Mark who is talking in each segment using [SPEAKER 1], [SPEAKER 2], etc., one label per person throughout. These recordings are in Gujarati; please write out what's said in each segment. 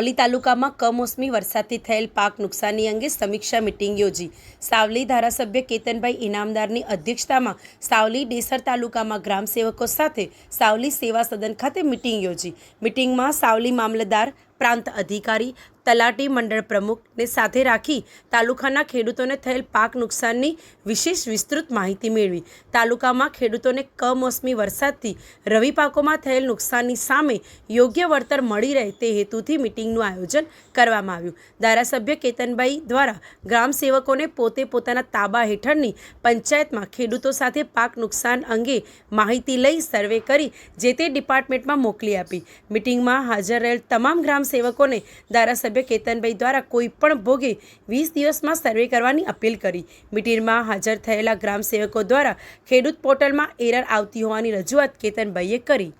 [SPEAKER 1] સાવલી તાલુકામાં કમોસમી વરસાદથી થયેલ પાક નુકસાની અંગે સમીક્ષા મિટિંગ યોજી. સાવલી ધારાસભ્ય કેતનભાઈ ઇનામદારની અધ્યક્ષતામાં સાવલી ડેસર તાલુકામાં ગ્રામસેવકો સાથે સાવલી સેવા સદન ખાતે મિટિંગ યોજી. મિટિંગમાં સાવલી મામલતદાર, પ્રાંત અધિકારી તલાટી મંડળ પ્રમુખને સાથે રાખી તાલુકાના ખેડૂતોને થયેલ પાક નુકસાનની વિશેષ વિસ્તૃત માહિતી મેળવી. તાલુકામાં ખેડૂતોને કમોસમી વરસાદથી રવિ પાકોમાં થયેલ નુકસાનની સામે યોગ્ય વળતર મળી રહે તે હેતુથી મિટિંગનું આયોજન કરવામાં આવ્યું. ધારાસભ્ય કેતનભાઈ દ્વારા ગ્રામ સેવકોને પોતે પોતાના તાબા હેઠળની પંચાયતમાં ખેડૂતો સાથે પાક નુકસાન અંગે માહિતી લઈ સર્વે કરી જે તે ડિપાર્ટમેન્ટમાં મોકલી આપી. મિટિંગમાં હાજર રહેલ તમામ ગ્રામ સેવકોને ધારાસભ્ય કેતનભાઈ દ્વારા કોઈપણ ભોગે વીસ દિવસમાં સર્વે કરવાની અપીલ કરી. મિટિંગમાં હાજર થયેલા ગ્રામસેવકો દ્વારા ખેડૂત પોર્ટલમાં એરર આવતી હોવાની રજૂઆત કેતનભાઈએ કરી.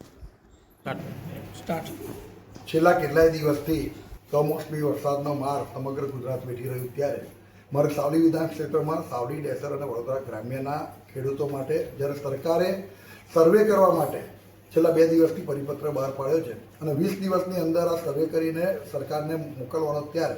[SPEAKER 2] છેલ્લા કેટલાય દિવસથી કમોસમી વરસાદનો માર સમગ્ર ગુજરાત વેઠી રહ્યું ત્યારે મારે સાવલી વિધાન ક્ષેત્રમાં સાવલી ડેસર અને વડોદરા ગ્રામ્યના ખેડૂતો માટે જ્યારે સરકારે સર્વે કરવા માટે છેલ્લા બે દિવસથી પરિપત્ર બહાર પાડ્યો છે અને વીસ દિવસની અંદર આ સર્વે કરીને સરકારને મોકલવાનો ત્યારે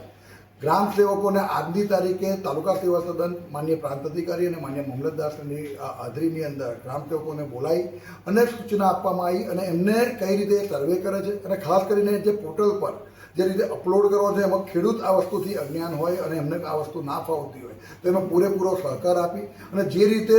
[SPEAKER 2] ગ્રામ સેવકોને આજની તારીખે તાલુકા સેવા સદન, માન્ય પ્રાંત અધિકારી અને માન્ય મામલતદારની હાજરીની અંદર ગ્રામ સેવકોને બોલાવી અને સૂચના આપવામાં આવી અને એમને કઈ રીતે સર્વે કરે છે અને ખાસ કરીને જે પોર્ટલ પર જે રીતે અપલોડ કરવો છે, એમાં ખેડૂત આ વસ્તુથી અજ્ઞાન હોય અને એમને આ વસ્તુ ના ફાવતી હોય, તો એનો પૂરેપૂરો સહકાર આપી અને જે રીતે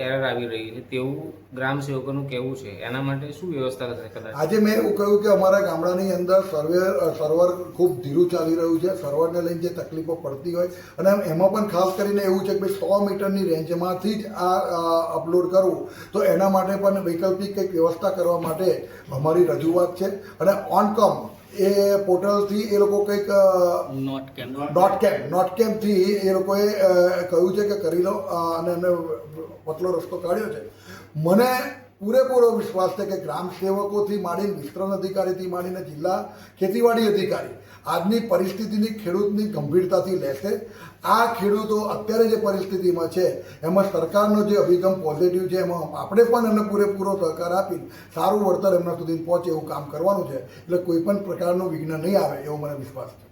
[SPEAKER 3] એરર આવી રહી છે તેવું ગ્રામ સેવકોનું કહેવું છે. એના માટે શું વ્યવસ્થા થશે કદાચ?
[SPEAKER 2] આજે મેં એવું કહ્યું કે અમારા ગામડાની અંદર સર્વે સર્વર ખૂબ ધીરું ચાલી રહ્યું છે. સર્વરને લઈને જે તકલીફો પડતી હોય અને એમાં પણ ખાસ કરીને એવું છે કે સો મીટરની રેન્જમાંથી જ આ અપલોડ કરવું, તો એના માટે પણ વૈકલ્પિક કંઈક વ્યવસ્થા કરવા માટે અમારી રજૂઆત છે. અને ઓનકમ એ પોર્ટલથી એ લોકો કંઈક
[SPEAKER 4] note camp
[SPEAKER 2] dot com. Dot કેમથી એ લોકોએ કહ્યું છે કે કરી લો અને એમને પતલો રસ્તો કાઢ્યો છે. મને પૂરેપૂરો વિશ્વાસ છે કે ગ્રામ સેવકોથી માંડીને વિસ્તરણ અધિકારીથી માંડીને જિલ્લા ખેતીવાડી અધિકારી આજની પરિસ્થિતિની ખેડૂતની ગંભીરતાથી લેશે. આ ખેડૂતો અત્યારે જે પરિસ્થિતિમાં છે, એમાં સરકારનો જે અભિગમ પોઝિટિવ છે, એમાં આપણે પણ એમને પૂરેપૂરો સહકાર આપી સારું વળતર એમના સુધી પહોંચે એવું કામ કરવાનું છે. એટલે કોઈ પણ પ્રકારનું વિઘ્ન નહીં આવે એવો મને વિશ્વાસ છે.